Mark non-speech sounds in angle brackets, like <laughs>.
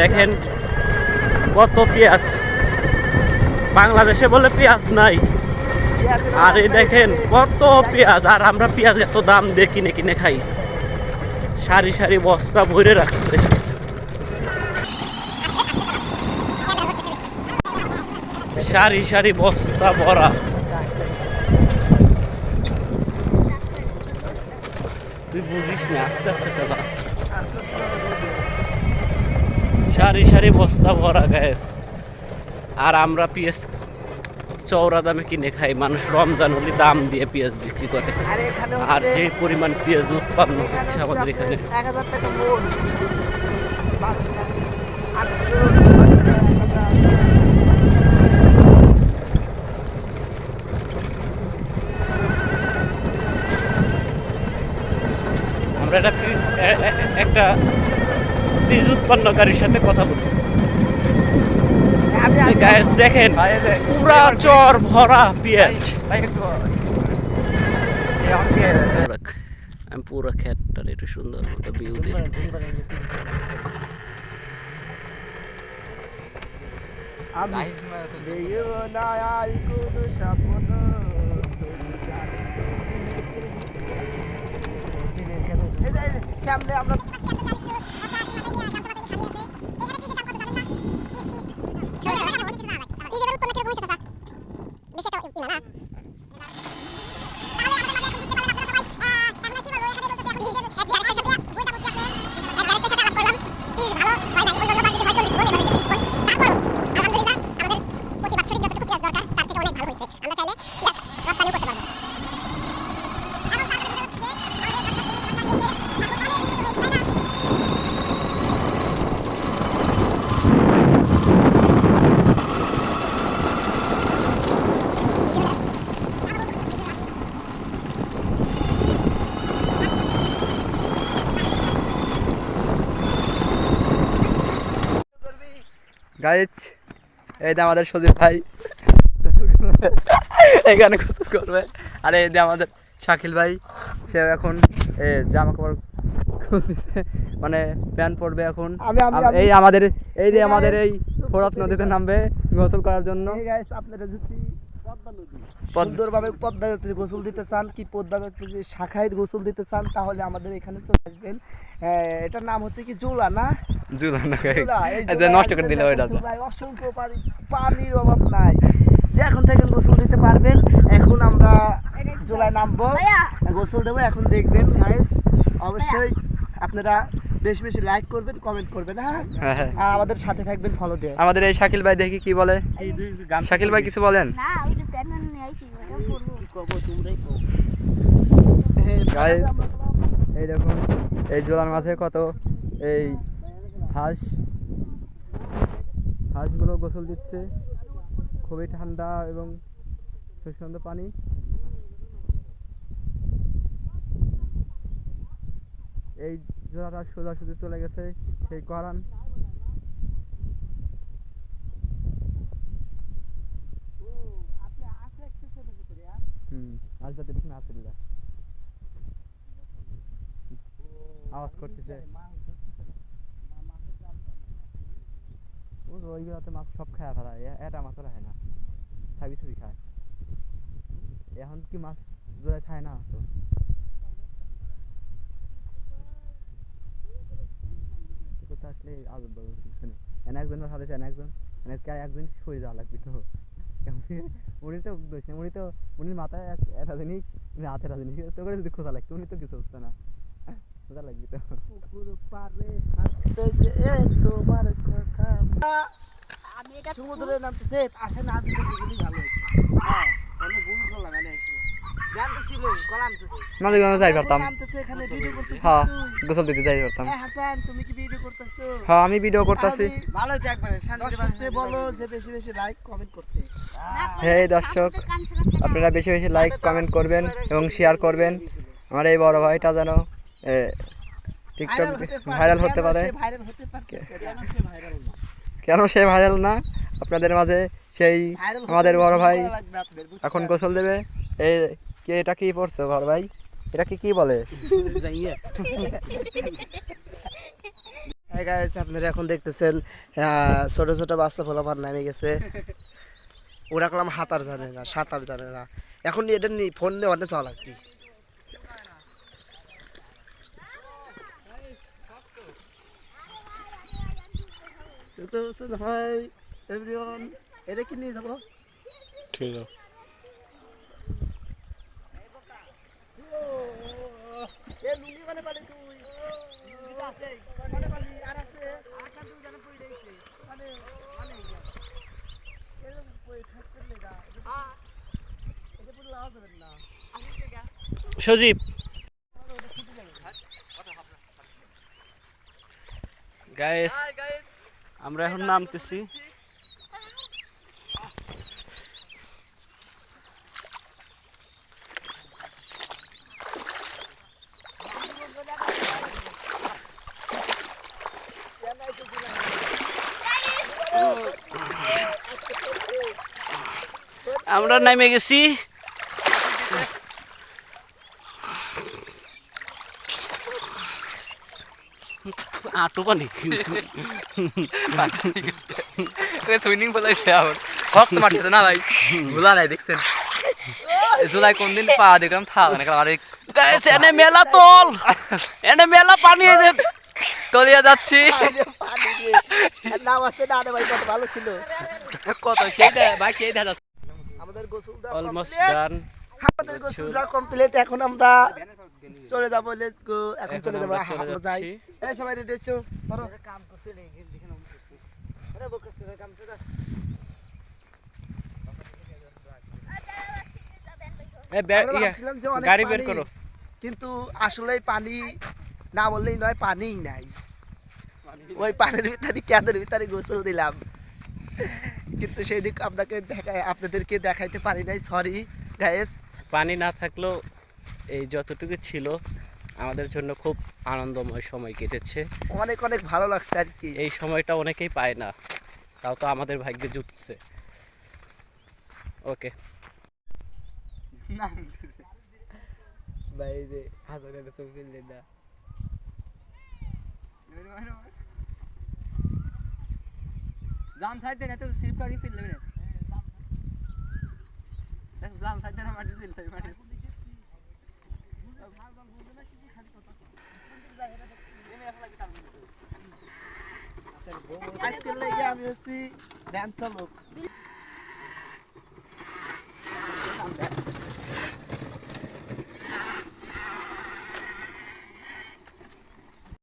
দেখেন কত পেঁয়াজ। বাংলাদেশে বলে পেঁয়াজ নাই। আর এই দেখেন কত পেঁয়াজ, আর আমরা পেঁয়াজ এত দাম দিয়ে কিনে কিনে খাই। সারি সারি বস্তা ভরে রাখছে। সারি সারি বস্তা ভরা। তুই বুঝিস না, আস্তে আস্তে সারি সারি বস্তা ভরা গ্যাস। আর আমরা পেঁয়াজ চওড়া দামে কিনে খাই। মানুষ রমজান হলে দাম দিয়ে পেঁয়াজ বিক্রি করে। আর যে পরিমাণ পেঁয়াজ উৎপন্ন হচ্ছে আমাদের এখানে। আমরা একটা উৎপন্নকারীর সাথে কথা বলি গ্যাস দেখেন পুরা চর ভরা পেঁয়াজ। পুরা- আমি পুরো ক্ষেতটার একটু সুন্দর মতো ভিউ দিই। সামনে আমরা গাইজ এই যে আমাদের সজীব ভাই। এখানে গোসল করবে। আর এই যে আমাদের শাকিল ভাই সে এখন জামা কাপড় মানে প্যান্ট পরবে এখন। এই আমাদের এই যে আমাদের এই ফোরাত নদীতে নামবে গোসল করার জন্য। আপনারা যদি সুন্দরভাবে পদ্মা গোসল দিতে চান কি পদ্মা শাখায় গোসল দিতে চান তাহলে আমাদের এখানে চলে আসবেন। এটার নাম হচ্ছে কি জুলা না? জুলানা জুলা, এই যে নষ্ট করে দিলে ওইটা অসংখ্য পানি পানির অভাব নাই। যে এখন থেকে গোসল দিতে পারবেন এখন আমরা জুলাই নামবো। গোসল দেবো এখন দেখবেন গাইস অবশ্যই আপনারা বেশি বেশি লাইক করবেন কমেন্ট করবেন হ্যাঁ? হ্যাঁ হ্যাঁ। আর আমাদের সাথে থাকবেন ফলো দিয়ে। আমাদের এই শাকিল ভাই দেখি কি বলে? শাকিল ভাই কিছু বলেন? না ওই যে প্যান্ট নিয়ে আইছি ওটা পরবো গাইজ এই দেখুন, এই জোলার মাঝে কত, এই হাঁস, হাঁসগুলো গোসল দিচ্ছে। খুবই ঠান্ডা এবং সুসন্ধ পানি। এই জোড়াটা সোজাসুজি চলে গেছে, সেই করান। হুম আজ যাতে দিদা আওয়াজ করতেছে। ওইগুলোতে মাছ সব খায় ফেলা এটা মাছ রাখে না। ছাবি ছবি খায়। এখন কি মাছ জোড়ায় খায় না তো? আসলে আজব শুনে। এনে একজন সাথে এনে একজন। এনে একজন সরে যাওয়া লাগবে তো। <laughs> উনি তো দোষ উনি তো উনি মাথায় এক- একটা জিনিস, উনি হাতে একটা জিনিস, তো করে যদি খোঁজা লাগতো, উনি তো কিছু হচ্ছে না। খোঁজা লাগবে তো পুকুর পাড়ে হাঁটতে যেয়ে তোমার কথা আমি এটা সমুদ্রে নামতেছে আসে না আসে গেলি ভালো হতো হ্যাঁ এনে গুল করলাম এনে এসে গান তো ছিল কলাম তো মাঝে মাঝে যাই পারতাম নামতেছে এখানে ভিডিও করতেছিস হ্যাঁ তুই গোসল দিতে যাই পারতাম এ হাসান তুমি কি ভিডিও করতেছো হ্যাঁ আমি ভিডিও করতেছি ভালো বলো যে বেশি বেশি লাইক কমেন্ট করতে হ্যাঁ দর্শক আপনারা বেশি বেশি লাইক কমেন্ট করবেন এবং শেয়ার করবেন আমার এই বড় ভাইটা যেন টিকটক ভাইরাল হতে পারে ভাইরাল হতে পারতেছে কেন সে ভাইরাল না? আপনাদের মাঝে সেই আমাদের বড় ভাই? এখন গোসল দেবে। এই কে এটা কি পড়ছো বড় ভাই? এটা কি কি বলে? হ্যাঁ গাইস আপনারা এখন দেখতেছেন ছোট ছোট বাচ্চা ফলাফার নামে গেছে। ওরা কলাম হাতার জানে না সাঁতার জানে না। এখন এটা ফোন দিয়ে অনেক চাওয়া লাগবে হাই এভরিওয়ান এটা কি নিয়ে যাব ঠিক আছে সজীব। গায়েস আমরা এখন নামতেছি। আমরা নেমে গেছি। আটু পানি সুইমিং পুল আছে আবার শক্ত মারতেছে না ভাই? ভুলা নাই দেখছেন? জুলাই কোন দিন পা দেখলাম থাক না আরে এনে মেলা তল। এনে মেলা পানি যে তলিয়া যাচ্ছি। নাম আছে না ভাই কত ভালো ছিল কত সেইটা ভাই সেইটা যাচ্ছে। আমাদের গোসলটা অলমোস্ট complete। ডান আমাদের গোসলটা কমপ্লিট এখন আমরা চলে যাব লেটস গো এখন চলে যাব আমরা যাই। এই সবাই রেডি হচ্ছো ধরো। কাম করছে আরে বকছে কাম করছে। এ বে- আমরা ইয়া, ভাবছিলাম যে অনেক গাড়ি বের করো। কিন্তু আসলে পানি না বললেই নয় পানিই নাই। ওই পানির ভিতরে ক্যাদের ভিতরে গোসল দিলাম। কিন্তু সেই দিক আপনাকে দেখায় আপনাদেরকে দেখাইতে পারি নাই সরি গায়েস পানি না থাকলেও এই যতটুকু ছিল আমাদের জন্য খুব আনন্দময় সময় কেটেছে। অনেক অনেক ভালো লাগছে আর কি। এই সময়টা অনেকেই পায় না তাও তো আমাদের ভাগ্যে জুটছে। ওকে। হাজারের না জাম সাইড দেন এত স্লিপ কারি জাম সাইড দেন আজকের লেগে আমি হচ্ছি ড্যান্সার লোক